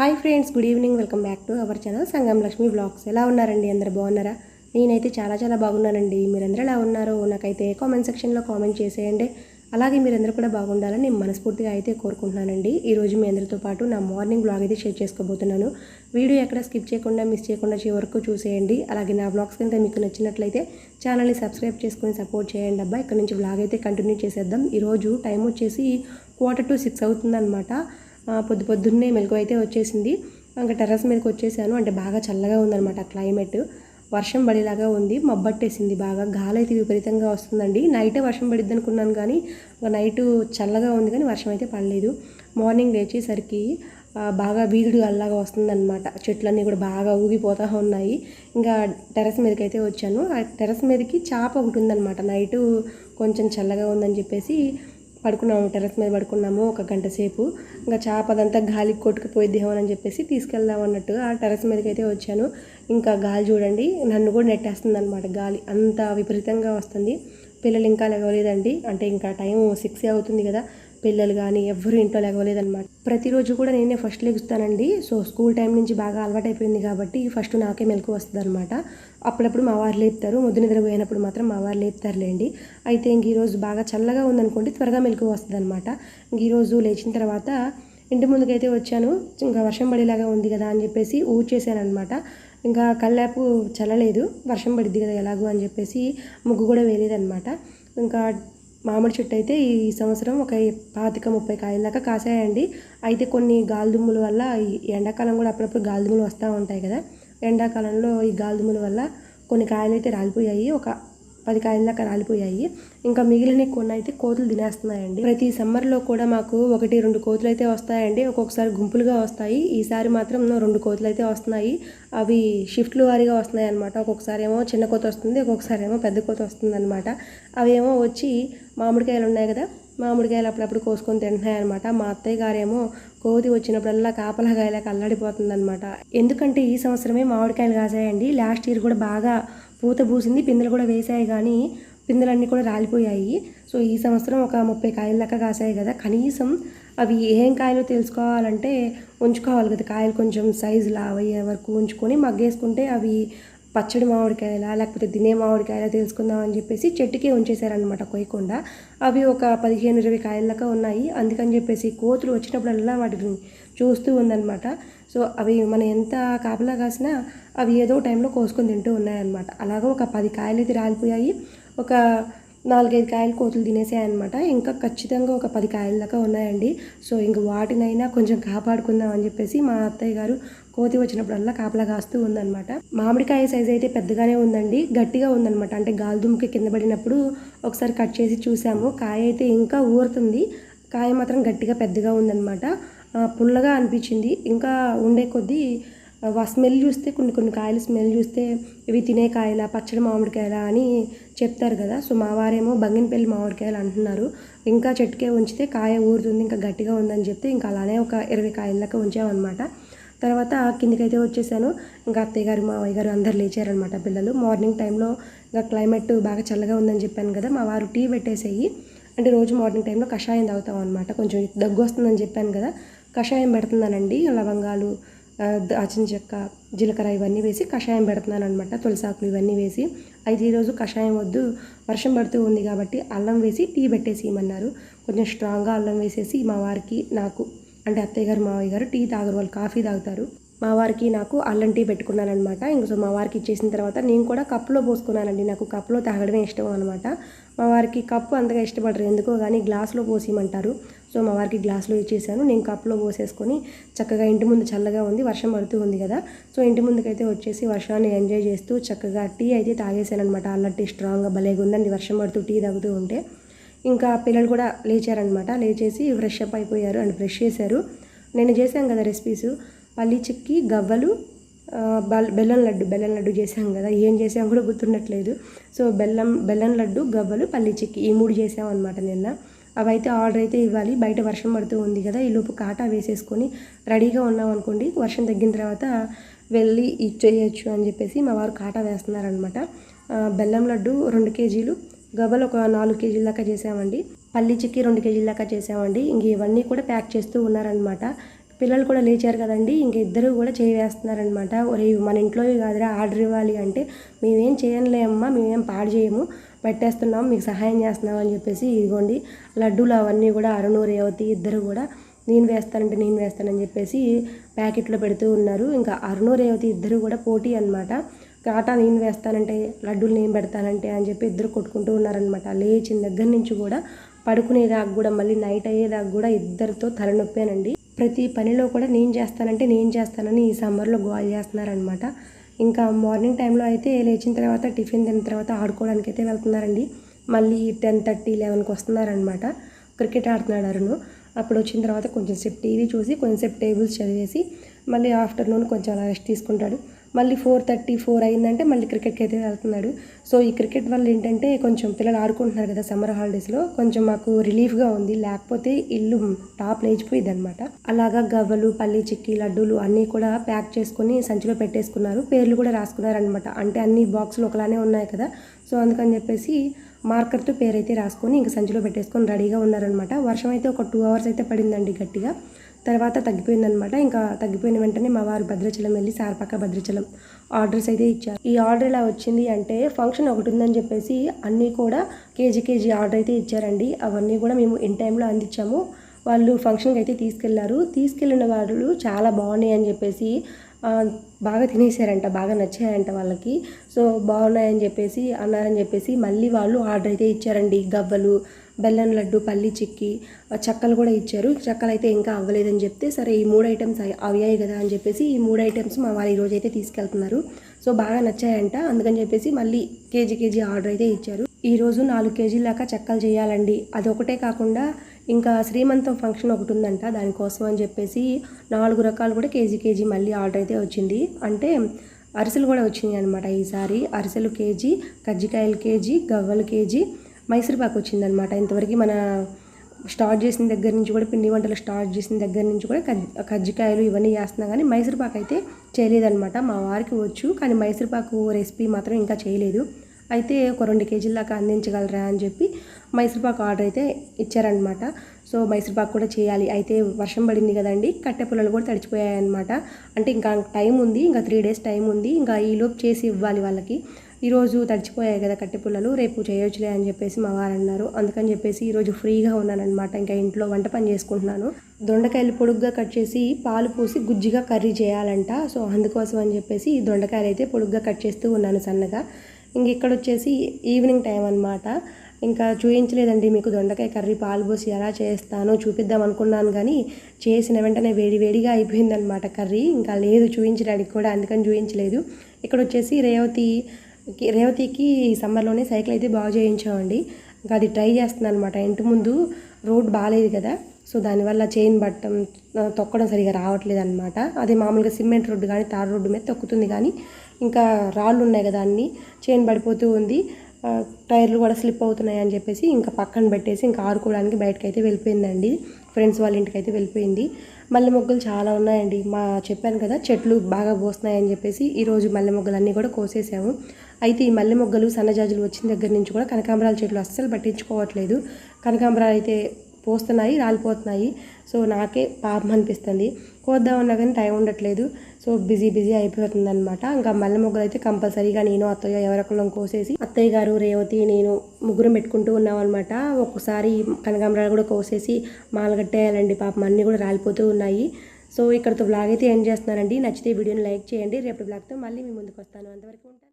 Hi friends good evening. Welcome back to our channel Sangam Lakshmi blogs ఎలా ఉన్నారండి అందరు? బాగున్నారా? నేనైతే చాలా చాలా బాగున్నానండి. మీరందరూ ఎలా ఉన్నారో నాకైతే కామెంట్ సెక్షన్లో కామెంట్ చేసేయండి. అలాగే మీరందరూ కూడా బాగుండాలని నేను మనస్ఫూర్తిగా అయితే కోరుకుంటున్నానండి. ఈరోజు మీ అందరితో పాటు నా మార్నింగ్ బ్లాగ్ అయితే షేర్ చేసుకోబోతున్నాను. వీడియో ఎక్కడ స్కిప్ చేయకుండా మిస్ చేయకుండా చివరకు చూసేయండి. అలాగే నా బ్లాగ్స్ కనుక మీకు నచ్చినట్లయితే ఛానల్ని సబ్స్క్రైబ్ చేసుకుని సపోర్ట్ చేయండి. అబ్బా ఇక్కడ నుంచి బ్లాగ్ అయితే కంటిన్యూ చేసేద్దాం. ఈరోజు టైం వచ్చేసి క్వార్టర్ టు సిక్స్ అవుతుందన్నమాట. పొద్దు పొద్దున్నే మెలకు అయితే వచ్చేసింది. ఇంకా టెర్రస్ మీదకి వచ్చేసాను. అంటే బాగా చల్లగా ఉందన్నమాట క్లైమేట్. వర్షం పడేలాగా ఉంది. మబ్బట్టేసింది బాగా. గాలి అయితే విపరీతంగా వస్తుందండి. నైటే వర్షం పడిద్ది అనుకున్నాను కానీ నైట్ చల్లగా ఉంది కానీ వర్షం అయితే పడలేదు. మార్నింగ్ లేచేసరికి బాగా వీధుడు అల్లాగా వస్తుందన్నమాట. చెట్లన్నీ కూడా బాగా ఊగిపోతూ ఉన్నాయి. ఇంకా టెర్రస్ మీదకి అయితే వచ్చాను. ఆ టెర్రస్ మీదకి చాప ఒకటి ఉందన్నమాట. నైటు కొంచెం చల్లగా ఉందని చెప్పేసి పడుకున్నాము టెర్రస్ మీద పడుకున్నాము ఒక గంట సేపు. ఇంకా చేప అదంతా గాలికి కొట్టుకుపోయిద్దేమో అని చెప్పేసి తీసుకెళ్దాం అన్నట్టు ఆ టెర్రస్ మీదకి అయితే వచ్చాను. ఇంకా గాలి చూడండి నన్ను కూడా నెట్టేస్తుంది అనమాట గాలి. అంత విపరీతంగా వస్తుంది. పిల్లలు ఇంకా లేవలేదండి. అంటే ఇంకా టైం సిక్స్ అవుతుంది కదా. పిల్లలు కానీ ఎవ్వరు ఇంట్లో లేవలేదన్నమాట. ప్రతిరోజు కూడా నేనే ఫస్ట్ లెగుస్తానండి. సో స్కూల్ టైం నుంచి బాగా అలవాటైపోయింది కాబట్టి ఫస్ట్ నాకే మెలకు వస్తుంది అనమాట అప్పుడప్పుడు మా వారు లేపుతారు. ముద్దు నిద్ర పోయినప్పుడు మాత్రం మా వారు లేపుతారులేండి. అయితే ఇంక ఈరోజు బాగా చల్లగా ఉందనుకోండి త్వరగా మెలకు వస్తుంది అనమాట ఈరోజు లేచిన తర్వాత ఇంటి ముందుకైతే వచ్చాను. ఇంకా వర్షం పడేలాగా ఉంది కదా అని చెప్పేసి ఊడ్చేసాను అనమాట ఇంకా కల్లాపు చల్లలేదు. వర్షం పడిద్ది కదా ఎలాగో అని చెప్పేసి ముగ్గు కూడా వేయలేదన్నమాట. ఇంకా మామిడి చెట్టు అయితే ఈ సంవత్సరం ఒక పాతిక ముప్పై కాయల దాకా కాసాయండి. అయితే కొన్ని గాలిదుమ్ముల వల్ల ఈ ఎండాకాలం కూడా అప్పుడప్పుడు గాలిదుమ్ములు వస్తూ ఉంటాయి కదా. ఎండాకాలంలో ఈ గాలిదుమ్ముల వల్ల కొన్ని కాయలు అయితే రాలిపోయాయి. ఒక పది కాయల దాకా రాలిపోయాయి. ఇంకా మిగిలిన కొన్ని అయితే కోతులు తినేస్తున్నాయండి. ప్రతి సమ్మర్లో కూడా మాకు ఒకటి రెండు కోతులు అయితే వస్తాయండి. ఒక్కొక్కసారి గుంపులుగా వస్తాయి. ఈసారి మాత్రం రెండు కోతులు అయితే వస్తున్నాయి. అవి షిఫ్ట్లు వారీగా వస్తున్నాయి అనమాట ఒక్కొక్కసారి ఏమో చిన్న కోత వస్తుంది ఒక్కొక్కసారి ఏమో పెద్ద కోత వస్తుంది అనమాట అవి ఏమో వచ్చి మామిడికాయలు ఉన్నాయి కదా మామిడికాయలు అప్పుడప్పుడు కోసుకొని తింటున్నాయన్నమాట. మా అత్తయ్య గారేమో కోతి వచ్చినప్పుడల్లా కాపలాకాయలకు అల్లాడిపోతుందన్నమాట. ఎందుకంటే ఈ సంవత్సరమే మామిడికాయలు కాసాయండి. లాస్ట్ ఇయర్ కూడా బాగా పూత పూసింది పిందెలు కూడా వేసాయి కానీ పిందెలన్నీ కూడా రాలిపోయాయి. సో ఈ సంవత్సరం ఒక ముప్పై కాయల దాకా కాసాయి కదా. కనీసం అవి ఏం కాయలో తెలుసుకోవాలంటే ఉంచుకోవాలి కదా. కాయలు కొంచెం సైజు లావయ్యే వరకు ఉంచుకొని మగ్గేసుకుంటే అవి పచ్చడి మామిడికాయలా లేకపోతే తినే మామిడికాయలా తెలుసుకుందాం అని చెప్పేసి చెట్టుకే ఉంచేశారనమాట కొయ్యకుండా. అవి ఒక పదిహేను ఇరవై కాయలక ఉన్నాయి. అందుకని చెప్పేసి కోతులు వచ్చినప్పుడల్లా వాటిని చూస్తూ ఉందన్నమాట. సో అవి మనం ఎంత కాపలా కాసినా అవి ఏదో టైంలో కోసుకొని తింటూ ఉన్నాయన్నమాట. అలాగా ఒక పది కాయలు అయితే రాలిపోయాయి. ఒక నాలుగైదు కాయలు కోతులు తినేసాయన్నమాట. ఇంకా ఖచ్చితంగా ఒక పది కాయల దాకా ఉన్నాయండి. సో ఇంక వాటినైనా కొంచెం కాపాడుకుందాం అని చెప్పేసి మా అత్తయ్య గారు కోతి వచ్చినప్పుడల్లా కాపలా కాస్తూ ఉందన్నమాట. మామిడికాయ సైజ్ అయితే పెద్దగానే ఉందండి. గట్టిగా ఉందన్నమాట. అంటే గాలిదుమ్కి కింద పడినప్పుడు ఒకసారి కట్ చేసి చూసాము. కాయ అయితే ఇంకా ఊరుతుంది. కాయ మాత్రం గట్టిగా పెద్దగా ఉందన్నమాట. పుల్లగా అనిపించింది. ఇంకా ఉండే కొద్దీ ఆ స్మెల్ చూస్తే కొన్ని కొన్ని కాయలు స్మెల్ చూస్తే ఇవి తినే కాయల పచ్చడి మామిడికాయల అని చెప్తారు కదా. సో మా వారేమో బంగినపల్లి మామిడికాయలు అంటున్నారు. ఇంకా చెట్టుకే ఉంచితే కాయ ఊరుతుంది ఇంకా గట్టిగా ఉందని చెప్తే ఇంకా అలానే ఒక ఇరవై కాయలకి ఉంచామన్నమాట. తర్వాత కిందికైతే వచ్చేసాను. ఇంకా అత్తయ్య గారు మావయ్య గారు అందరు లేచారనమాట పిల్లలు. మార్నింగ్ టైంలో ఇంకా క్లైమేట్ బాగా చల్లగా ఉందని చెప్పాను కదా. మా వారు టీ పెట్టేసేయి. అంటే రోజు మార్నింగ్ టైంలో కషాయం తాగుతాం అనమాట కొంచెం దగ్గు వస్తుందని చెప్పాను కదా. కషాయం పెడుతున్నానండి. లవంగాలు దాచిన చెక్క జీలకర్ర ఇవన్నీ వేసి కషాయం పెడుతున్నాను అనమాట తులసాకులు ఇవన్నీ వేసి. అయితే ఈరోజు కషాయం వద్దు వర్షం పడుతూ ఉంది కాబట్టి అల్లం వేసి టీ పెట్టేసి ఇమ్మన్నారు. కొంచెం స్ట్రాంగ్గా అల్లం వేసేసి మా వారికి నాకు అంటే అత్తయ్య గారు మావయ్య గారు టీ తాగరు వాళ్ళు కాఫీ తాగుతారు. మా వారికి నాకు అల్లం టీ పెట్టుకున్నాను అనమాట ఇంక సో మా వారికి ఇచ్చేసిన తర్వాత నేను కూడా కప్పులో పోసుకున్నానండి. నాకు కప్పులో తాగడమే ఇష్టం అనమాట మా వారికి కప్పు అంతగా ఇష్టపడరు ఎందుకో కానీ గ్లాస్లో పోసేయమంటారు సో మా వారికి గ్లాసులో ఇచ్చేసాను. నేను కప్లో పోసేసుకొని చక్కగా ఇంటి ముందు చల్లగా ఉంది వర్షం పడుతూ ఉంది కదా. సో ఇంటి ముందుకైతే వచ్చేసి వర్షాన్ని ఎంజాయ్ చేస్తూ చక్కగా టీ అయితే తాగేశాను అనమాట అల్లం టీ స్ట్రాంగ్గా భలేగా ఉందండి. వర్షం పడుతూ టీ తాగుతూ ఉంటే. ఇంకా పిల్లలు కూడా లేచారనమాట లేచేసి ఫ్రెష్ అప్ అయిపోయారు అండ్ ఫ్రెష్ చేశారు. నేను చేశాను కదా రెసిపీస్ పల్లి చిక్కి గవ్వలు బెల్లం లడ్డు. బెల్లం లడ్డు చేసాం కదా. ఏం చేసాం కూడా గుర్తుండట్లేదు. సో బెల్లం బెల్లం లడ్డు గవ్వలు పల్లి చిక్కి ఈ మూడు చేసాం అనమాట నిన్న. అవైతే ఆర్డర్ అయితే ఇవ్వాలి. బయట వర్షం పడుతూ ఉంది కదా ఈ లోపు కాటా వేసేసుకొని రెడీగా ఉన్నాం అనుకోండి. వర్షం తగ్గిన తర్వాత వెళ్ళి ఇచ్చేయచ్చు అని చెప్పేసి మా వారు కాటా వేస్తున్నారనమాట బెల్లం లడ్డు రెండు కేజీలు గవ్వలు ఒక నాలుగు కేజీల దాకా చేసామండి. పల్లి చిక్కి రెండు కేజీల దాకా చేసామండి. ఇంక ఇవన్నీ కూడా ప్యాక్ చేస్తూ ఉన్నారనమాట పిల్లలు కూడా లేచారు కదండి. ఇంక ఇద్దరు కూడా చేయి వేస్తున్నారనమాట ఒరే మన ఇంట్లోవి కాదురా ఆర్డర్ ఇవ్వాలి అంటే మేమేం చేయనులేమ్మా మేమేం పాడు చేయము. పెట్టేస్తున్నాం మీకు సహాయం చేస్తున్నాం అని చెప్పేసి ఇదిగోండి. లడ్డూలు అవన్నీ కూడా అరుణు రేవతి ఇద్దరు కూడా నేను వేస్తానంటే నేను వేస్తానని చెప్పేసి ప్యాకెట్లో పెడుతూ ఉన్నారు. ఇంకా అరుణు రేవతి ఇద్దరు కూడా పోటీ అనమాట కాటా నేను వేస్తానంటే లడ్డూలు నేను పెడతానంటే అని చెప్పి ఇద్దరు కొట్టుకుంటూ ఉన్నారనమాట లేచిన దగ్గర నుంచి కూడా పడుకునేదాకా కూడా మళ్ళీ నైట్ అయ్యేదాకా కూడా ఇద్దరితో తలనొప్పేనండి. ప్రతి పనిలో కూడా నేను చేస్తానంటే నేను చేస్తానని ఈ సమ్మర్లో గోల్ చేస్తున్నారనమాట ఇంకా మార్నింగ్ టైంలో అయితే లేచిన తర్వాత టిఫిన్ తిన్న తర్వాత ఆడుకోవడానికి అయితే వెళ్తున్నారండి. మళ్ళీ టెన్ థర్టీ లెవెన్కి వస్తున్నారనమాట క్రికెట్ ఆడుతున్నాడు అరుణు. అప్పుడు వచ్చిన తర్వాత కొంచెం సేపు టీవీ చూసి కొంచెంసేపు టేబుల్స్ చదివేసి మళ్ళీ ఆఫ్టర్నూన్ కొంచెం అలా రెస్ట్ తీసుకుంటాడు. మళ్ళీ ఫోర్ థర్టీ ఫోర్ అయిందంటే మళ్ళీ క్రికెట్కి అయితే వెళ్తున్నాడు. సో ఈ క్రికెట్ వల్ల ఏంటంటే కొంచెం పిల్లలు ఆడుకుంటున్నారు కదా సమ్మర్ హాలిడేస్లో కొంచెం మాకు రిలీఫ్గా ఉంది. లేకపోతే ఇల్లు టాప్ లేచిపోయింది అనమాట అలాగా గవ్వలు పల్లి చిక్కీ లడ్డూలు అన్నీ కూడా ప్యాక్ చేసుకొని సంచిలో పెట్టేసుకున్నారు. పేర్లు కూడా రాసుకున్నారు అనమాట అంటే అన్ని బాక్సులు ఒకలానే ఉన్నాయి కదా. సో అందుకని చెప్పేసి మార్కర్తో పేరు అయితే రాసుకొని ఇంకా సంచిలో పెట్టేసుకొని రెడీగా ఉన్నారనమాట వర్షం అయితే ఒక టూ అవర్స్ అయితే పడిందండి గట్టిగా. తర్వాత తగ్గిపోయిందనమాట. ఇంకా తగ్గిపోయిన వెంటనే మా వారు భద్రాచలం వెళ్ళి సారపాక భద్రాచలం ఆర్డర్స్ అయితే ఇచ్చారు. ఈ ఆర్డర్ ఇలా వచ్చింది అంటే ఫంక్షన్ ఒకటి ఉందని చెప్పేసి అన్నీ కూడా కేజీ కేజీ ఆర్డర్ అయితే ఇచ్చారండి. అవన్నీ కూడా మేము ఇన్ టైంలో అందించాము. వాళ్ళు ఫంక్షన్కి అయితే తీసుకెళ్ళారు. తీసుకెళ్ళిన వాళ్ళు చాలా బాగున్నాయి అని చెప్పేసి బాగా తినేసారంట బాగా నచ్చాయంట వాళ్ళకి. సో బాగున్నాయని చెప్పేసి అన్నారని చెప్పేసి మళ్ళీ వాళ్ళు ఆర్డర్ అయితే ఇచ్చారండి. గవ్వలు బెల్లం లడ్డు పల్లి చిక్కి చెక్కలు చక్కలు కూడా ఇచ్చారు. చక్కలు అయితే ఇంకా అవ్వలేదని చెప్తే సరే ఈ మూడు ఐటమ్స్ అయ్య- అయ్యాయి కదా అని చెప్పేసి ఈ మూడు ఐటమ్స్ మా వాళ్ళు ఈరోజు అయితే తీసుకెళ్తున్నారు. సో బాగా నచ్చాయంట. అందుకని చెప్పేసి మళ్ళీ కేజీ కేజీ ఆర్డర్ అయితే ఇచ్చారు. ఈరోజు నాలుగు కేజీల దాకా చెక్కలు చేయాలండి. అదొకటే కాకుండా ఇంకా శ్రీమంతం ఫంక్షన్ ఒకటి ఉందంట దానికోసం అని చెప్పేసి నాలుగు రకాలు కూడా కేజీ కేజీ మళ్ళీ ఆర్డర్ అయితే వచ్చింది. అంటే అరిసెలు కూడా వచ్చినాయి అనమాట ఈసారి. అరిసెలు కేజీ కజ్జికాయలు కేజీ గవ్వలు కేజీ మైసూర్పాకు వచ్చిందనమాట ఇంతవరకు మన స్టార్ట్ చేసిన దగ్గర నుంచి కూడా పిండి వంటలు స్టార్ట్ చేసిన దగ్గర నుంచి కూడా కజ్జికాయలు ఇవన్నీ చేస్తున్నా కానీ మైసూర్పాకు అయితే చేయలేదన్నమాట. మా వారికి వచ్చు కానీ మైసూర్పాకు రెసిపీ మాత్రం ఇంకా చేయలేదు. అయితే ఒక రెండు కేజీల దాకా అందించగలరా అని చెప్పి మైసూర్పాకు ఆర్డర్ అయితే ఇచ్చారనమాట సో మైసూర్పాకు కూడా చేయాలి. అయితే వర్షం పడింది కదండి కట్టె పుల్లలు కూడా తడిచిపోయాయి అనమాట అంటే ఇంకా టైం ఉంది ఇంకా త్రీ డేస్ టైం ఉంది ఇంకా ఈలోపు చేసి ఇవ్వాలి వాళ్ళకి. ఈరోజు తడిచిపోయాయి కదా కట్టె పుల్లలు రేపు చేయొచ్చులే అని చెప్పేసి మా వారు అన్నారు. అందుకని చెప్పేసి ఈరోజు ఫ్రీగా ఉన్నానన్నమాట. ఇంకా ఇంట్లో వంట పని చేసుకుంటున్నాను. దొండకాయలు పొడుగ్గా కట్ చేసి పాలు పోసి గుజ్జిగా కర్రీ చేయాలంట. సో అందుకోసం అని చెప్పేసి దొండకాయలు అయితే పొడుగ్గా కట్ చేస్తూ ఉన్నాను సన్నగా. ఇంక ఇక్కడ వచ్చేసి ఈవినింగ్ టైం అనమాట ఇంకా చూపించలేదండి మీకు దొండకాయ కర్రీ పాలు పోసి ఎలా చేస్తానో చూపిద్దాం అనుకున్నాను కానీ చేసిన వెంటనే వేడి వేడిగా అయిపోయిందనమాట కర్రీ. ఇంకా లేదు చూపించడానికి కూడా అందుకని చూపించలేదు ఇక్కడ వచ్చేసి రేవతి రేవతికి సమ్మర్లోనే సైకిల్ అయితే బాగు చేయించామండి. ఇంకా అది ట్రై చేస్తున్నాను అనమాట ఇంటి ముందు రోడ్ బాగాలేదు కదా సో దానివల్ల చైన్ పట్టడం తొక్కడం సరిగా రావట్లేదు అనమాట అదే మామూలుగా సిమెంట్ రోడ్డు కానీ తార్ రోడ్డు మీద తొక్కుతుంది కానీ ఇంకా రాళ్ళు ఉన్నాయి కదా అన్నీ చైన్ పడిపోతూ ఉంది. టైర్లు కూడా స్లిప్ అవుతున్నాయి అని చెప్పేసి ఇంకా పక్కన పెట్టేసి ఇంకా ఆరుకోవడానికి బయటకు అయితే వెళ్ళిపోయిందండి. ఫ్రెండ్స్ వాళ్ళ ఇంటికి అయితే వెళ్ళిపోయింది. మల్లె మొగ్గలు చాలా ఉన్నాయండి. మా చెప్పాను కదా చెట్లు బాగా పోస్తున్నాయని చెప్పేసి ఈరోజు మల్లె మొగ్గలు అన్నీ కూడా కోసేసాము. అయితే ఈ మల్లె మొగ్గలు సన్నజాజులు వచ్చిన దగ్గర నుంచి కూడా కనకాంబరాల చెట్లు అస్సలు పట్టించుకోవట్లేదు. కనకాంబరాలు అయితే పోస్తున్నాయి రాలిపోతున్నాయి. సో నాకే పాపం అనిపిస్తుంది. కోద్దామన్నా కానీ టైం ఉండట్లేదు. సో బిజీ బిజీ అయిపోతుంది అనమాట ఇంకా మల్లె మొగ్గలు అయితే కంపల్సరీగా నేను అత్తయ్య ఎవరొకళ్ళం కోసేసి అత్తయ్య గారు రేవతి నేను ముగ్గురం పెట్టుకుంటూ ఉన్నాం అనమాట ఒక్కసారి కనకాంబరాలు కూడా కోసేసి మాలగట్టేయాలండి పాపం అన్నీ కూడా రాలిపోతూ ఉన్నాయి. సో ఇక్కడతో బ్లాగ్ అయితే ఎండ్ చేస్తున్నానండి. నచ్చితే వీడియోని లైక్ చేయండి. రేపు బ్లాగ్తో మళ్ళీ మీ ముందుకు వస్తాను. అంతవరకు ఉంటాను.